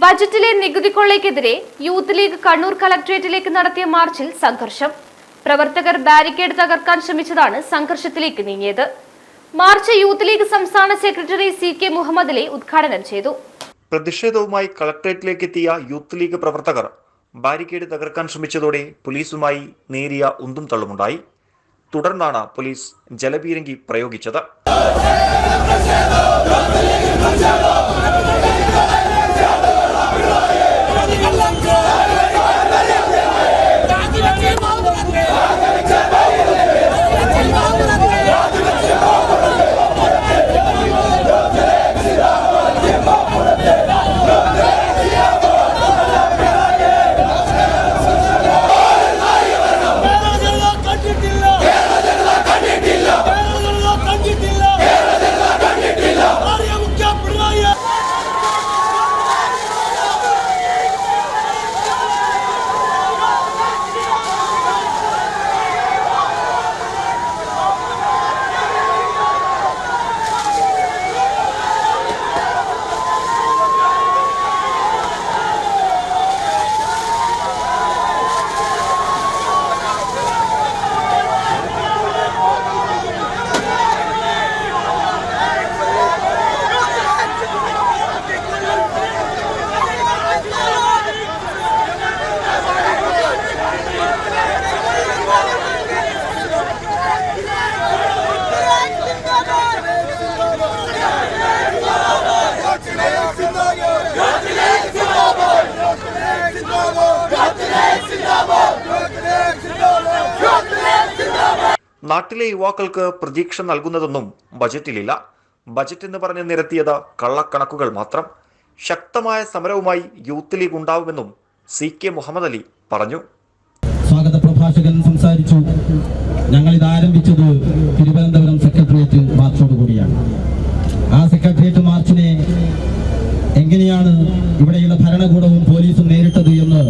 ബജറ്റിലെ നികുതി കൊള്ളയ്ക്കെതിരെ youth league Kannur കളക്ടറേറ്റിലേക്ക് നടത്തിയ മാർച്ചിൽ സംഘർഷം. പ്രവർത്തകർ ബാരിക്കേഡ് തകർക്കാൻ ശ്രമിച്ചതാണ് സംഘർഷത്തിലേക്ക് നീങ്ങിയത്. മാർച്ച് യൂത്ത് ലീഗ് സംസ്ഥാന secretary C K Muhammad Ali ഉദ്ഘാടനം ചെയ്തു. പ്രതിഷേധവുമായി കളക്ടറേറ്റിലേക്ക് എത്തിയ യൂത്ത് ലീഗ് പ്രവർത്തകർ ബാരിക്കേഡ് തകർക്കാൻ ശ്രമിച്ചതോടെ പോലീസുമായി നേരിയ ഉന്തും തള്ളുമുണ്ടായി. തുടർന്നാണ് പോലീസ് ജലപീരങ്കി പ്രയോഗിച്ചത്. നാട്ടിലെ യുവാക്കൾക്ക് പ്രതീക്ഷ നൽകുന്നതൊന്നും ബജറ്റിലില്ല. ബജറ്റ് എന്ന് പറഞ്ഞ് നിരത്തിയത് കള്ളക്കണക്കുകൾ മാത്രം. ശക്തമായ സമരവുമായി യൂത്ത് ലീഗ് ഉണ്ടാവുമെന്നും സി കെ മുഹമ്മദ് അലി പറഞ്ഞു. സ്വാഗത പ്രഭാഷകൻ സംസാരിച്ചു. ഞങ്ങൾ ഇത് ആരംഭിച്ചത് തിരുവനന്തപുരം സെക്രട്ടേറിയറ്റ് മാർച്ചോട് കൂടിയാണ്. ആ സെക്രട്ടേറിയറ്റ് മാർച്ചിനെ എങ്ങനെയാണ് ഇവിടെയുള്ള ഭരണകൂടവും പോലീസും നേരിട്ടത് എന്ന്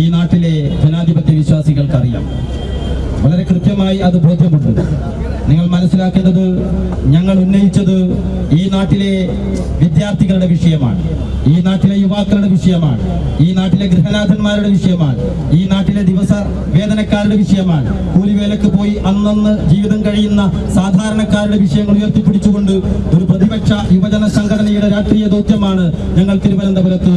ഈ നാട്ടിലെ ജനാധിപത്യ വിശ്വാസികൾക്കറിയാം വളരെ കൃത്യമായി അത് ബോധ്യമുണ്ട് നിങ്ങൾ മനസ്സിലാക്കേണ്ടത് ഞങ്ങൾ ഉന്നയിച്ചത് ഈ നാട്ടിലെ വിദ്യാർത്ഥികളുടെ വിഷയമാണ്. ഈ നാട്ടിലെ യുവാക്കളുടെ വിഷയമാണ്. ഈ നാട്ടിലെ ഗൃഹനാഥന്മാരുടെ വിഷയമാണ്. ഈ നാട്ടിലെ ദിവസ വേതനക്കാരുടെ വിഷയമാണ്. കൂലിവേലക്ക് പോയി അന്നന്ന് ജീവിതം കഴിയുന്ന സാധാരണക്കാരുടെ വിഷയങ്ങൾ ഉയർത്തിപ്പിടിച്ചുകൊണ്ട് ഒരു പ്രതിപക്ഷ യുവജന സംഘടനയുടെ രാഷ്ട്രീയ ദൗത്യമാണ് ഞങ്ങൾ തിരുവനന്തപുരത്ത്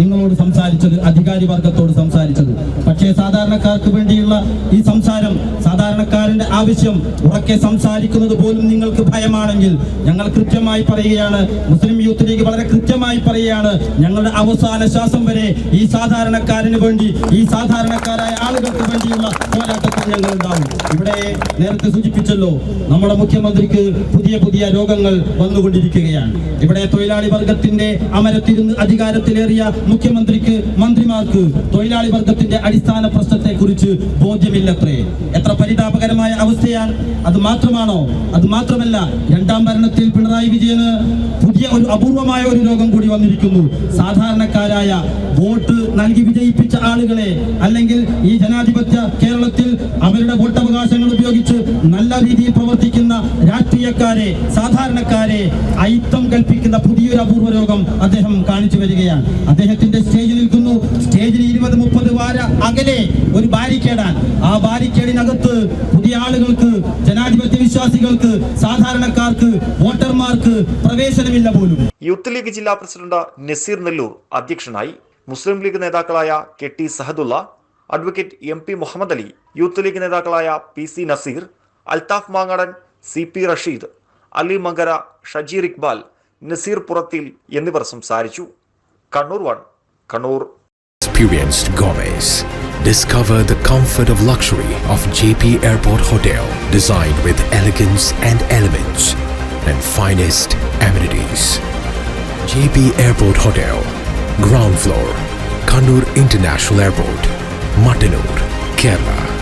നിങ്ങളോട് സംസാരിച്ചത് അധികാരി വർഗത്തോട് സംസാരിച്ചത്. പക്ഷേ സാധാരണക്കാർക്ക് വേണ്ടിയുള്ള ഈ സംസാരം സാധാരണക്കാരന്റെ ആവശ്യം ഉറക്കെ സംസാരിക്കുന്നത് പോലും നിങ്ങൾക്ക് ഭയമാണെങ്കിൽ ഞങ്ങൾ കൃത്യമായി പറയുകയാണ് മുസ്ലിം യൂത്ത് ലീഗ് വളരെ കൃത്യമായി പറയുകയാണ്. ഞങ്ങളുടെ അവസാന ശ്വാസം വരെ ഈ സാധാരണക്കാരന് വേണ്ടി ഈ സാധാരണക്കാരായ ആളുകൾക്ക് വേണ്ടിയുള്ള പോരാട്ടത്തിൽ ഞങ്ങൾ ഉണ്ടാവും ഇവിടെ നേരത്തെ സൂചിപ്പിച്ചല്ലോ നമ്മുടെ മുഖ്യമന്ത്രിക്ക് പുതിയ പുതിയ രോഗങ്ങൾ വന്നുകൊണ്ടിരിക്കുകയാണ്. ഇവിടെ തൊഴിലാളി വർഗത്തിന്റെ അമരത്തിരുന്ന് അധികാരത്തിലേറിയ മുഖ്യമന്ത്രിക്ക് മന്ത്രിമാർക്ക് തൊഴിലാളി വർഗത്തിന്റെ അടിസ്ഥാന പ്രശ്നത്തെ കുറിച്ച് ബോധ്യമില്ലത്രേ. എത്ര പരിതാപകരമായ അവസ്ഥയാണ്. അത് മാത്രമാണോ? അത് മാത്രമല്ല രണ്ടാം ഭരണത്തിൽ പിണറായി വിജയന് പുതിയ ഒരു അപൂർവമായ ഒരു രോഗം കൂടി വന്നിരിക്കുന്നു. സാധാരണക്കാരായ വോട്ട് നൽകി വിജയിപ്പിച്ച ആളുകളെ അല്ലെങ്കിൽ ഈ ജനാധിപത്യ കേരളത്തിൽ അവരുടെ വോട്ടവകാശങ്ങൾ ഉപയോഗിച്ച് നല്ല രീതിയിൽ പ്രവർത്തിക്കുന്ന രാഷ്ട്രീയക്കാരെ സാധാരണക്കാരെ അയിത്തം കൽപ്പിക്കുന്ന പുതിയൊരു അപൂർവ രോഗം അദ്ദേഹം കാണിച്ചു വരികയാണ്. അദ്ദേഹത്തിന്റെ സ്റ്റേജിൽ നിൽക്കുന്നു. സ്റ്റേജിൽ ഇരുപത് മുപ്പത് വാര അകലെ ഒരു ബാരിക്കേഡാണ്. ആ ബാരിക്കേഡിനകത്ത് ആളുകൾക്ക് ജനാധിപത്യ വിശ്വാസികൾക്ക് സാധാരണക്കാർക്ക് വോട്ടർമാർക്ക് പ്രവേശനമില്ല പോലും. യൂത്ത് ലീഗ് ജില്ലാ പ്രസിഡന്റ് നസീർ നെല്ലൂർ അധ്യക്ഷനായി മുസ്ലിം ലീഗ് നേതാക്കളായ K T Sahadulla advocate M P Muhammad Ali youth league നേതാക്കളായ P C Nazeer Althaf Mangadan C P Rasheed Ali Mankara Shajeer Iqbal Nazeer പുറത്തിൽ എന്നിവർ സംസാരിച്ചു. Kannur one Kannur. Experienced Gomez. Discover the comfort of luxury of JP Airport Hotel, designed with elegance and elements and finest amenities. JP Airport Hotel, ground floor, Kannur International Airport, Mattanur, Kerala.